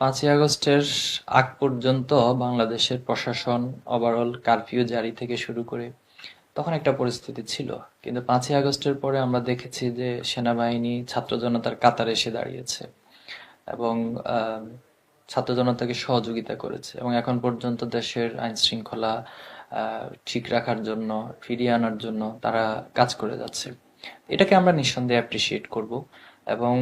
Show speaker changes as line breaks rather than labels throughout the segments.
পাঁচই আগস্টের আগ পর্যন্ত বাংলাদেশের প্রশাসন ওভারঅল কারফিউ জারি থেকে শুরু করে তখন একটা পরিস্থিতি ছিল। কিন্তু পাঁচই আগস্টের পরে আমরা দেখেছি যে সেনাবাহিনী ছাত্র জনতার কাতারে এসে দাঁড়িয়েছে এবং ছাত্র জনতাকে সহযোগিতা করেছে এবং এখন পর্যন্ত দেশের আইন শৃঙ্খলা ঠিক রাখার জন্য, ফিরিয়ে আনার জন্য তারা কাজ করে যাচ্ছে। এটাকে আমরা নিঃসন্দেহে অ্যাপ্রিসিয়েট করব। এবং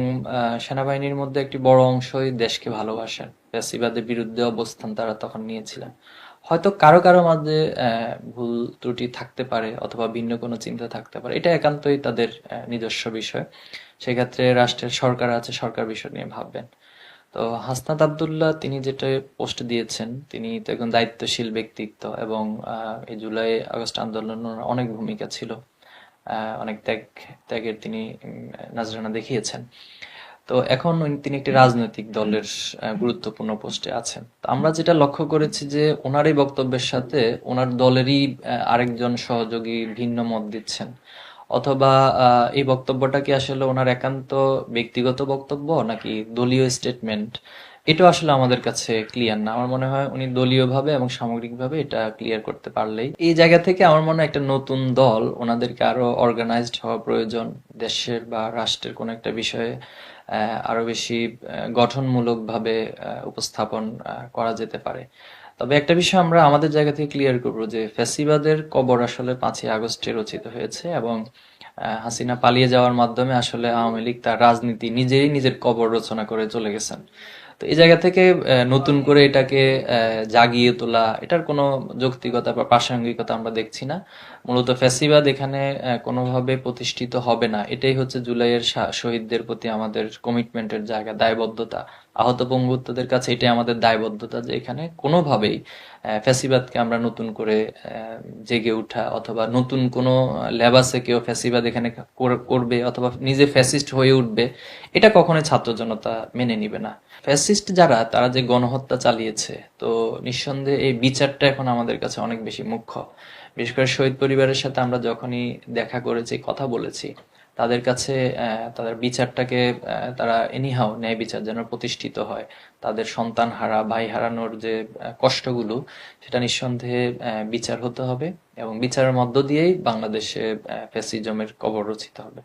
সেনাবাহিনীর মধ্যে একটি বড় অংশই দেশকে ভালোবাসেন ফ্যাসিবাদের বিরুদ্ধে অবস্থান তারা তখন নিয়েছিলেন। হয়তো কারও কারও মাঝে ভুল ত্রুটি থাকতে পারে অথবা ভিন্ন কোনো চিন্তা থাকতে পারে। এটা একান্তই তাদের নিজস্ব বিষয়। সেক্ষেত্রে রাষ্ট্রের সরকার আছে, সরকার বিষয় নিয়ে ভাববেন। তো হাসনাত আবদুল্লাহ, তিনি যেটা পোস্ট দিয়েছেন, তিনি তো একজন দায়িত্বশীল ব্যক্তিত্ব এবং এই জুলাই আগস্ট আন্দোলনের অনেক ভূমিকা ছিল। অনেক ত্যাগ, ত্যাগের তিনি নাজরানা দেখিয়েছেন। তো এখন তিনি একটি রাজনৈতিক দলের গুরুত্বপূর্ণ পোস্টে আছেন। আমরা যেটা লক্ষ্য করেছি যে ওনার এই বক্তব্যের সাথে ওনার দলেরই আরেকজন সহযোগী ভিন্ন মত দিচ্ছেন। অথবা এই বক্তব্যটা কি আসলে ওনার একান্ত ব্যক্তিগত বক্তব্য নাকি দলীয় স্টেটমেন্ট এটা আসলে আমাদের কাছে ক্লিয়ার না। আমার মনে হয় উনি দলীয়ভাবে এবং সামগ্রিকভাবে এটা ক্লিয়ার করতে পারলেই। এই জায়গা থেকে আমার মনে হয় একটা নতুন দল, ওনাদেরকে আরও অর্গানাইজড হওয়া প্রয়োজন দেশের বা রাষ্ট্রের কোনো একটা বিষয়ে আরও বেশি গঠনমূলকভাবে উপস্থাপন করা যেতে পারে। তবে একটা বিষয় আমরা আমাদের জায়গা থেকে ক্লিয়ার করব যে ফ্যাসিবাদের কবর আসলে পাঁচই আগস্টে রচিত হয়েছে এবং হাসিনা পালিয়ে যাওয়ার মাধ্যমে আসলে আওয়ামী লীগ তার রাজনীতি নিজেই নিজের কবর রচনা করে চলে গেছেন। তো এই জায়গা থেকে নতুন করে এটাকে জাগিয়ে তোলা, এটার কোনো যৌক্তিকতা বা প্রাসঙ্গিকতা আমরা দেখছি না। মূলত ফ্যাসিবাদ এখানে কোনোভাবে প্রতিষ্ঠিত হবে না। এটাই হচ্ছে জুলাইয়ের শহীদদের প্রতি আমাদের কমিটমেন্টের জায়গা, দায়বদ্ধতা। আহত পঙ্গুত্বদের কাছে এটাই আমাদের দায়বদ্ধতা যে এখানে কোনোভাবেই ফ্যাসিবাদকে আমরা নতুন করে জেগে ওঠা অথবা নতুন কোনো লেবাসে কেউ ফ্যাসিবাদ এখানে করবে অথবা নিজে ফ্যাসিস্ট হয়ে উঠবে, এটা কখনোই ছাত্র জনতা মেনে নিবে না। ফ্যাসিস্ট যারা, তারা যে গণহত্যা চালিয়েছে, তো নিঃসন্দেহে এই বিচারটা এখন আমাদের কাছে অনেক বেশি মুখ্য। বিশেষ করে শহীদ পরিবারের সাথে আমরা যখনই দেখা করেছি, কথা বলেছি, তাদের কাছে তাদের বিচারটাকে তারা এনিহাও ন্যায় বিচার যেন প্রতিষ্ঠিত হয়। তাদের সন্তান হারা ভাই হারানোর যে কষ্টগুলো, সেটা নিঃসন্দেহে বিচার হতে হবে এবং বিচারের মধ্য দিয়েই বাংলাদেশে ফ্যাসিজমের কবর রচিত হবে।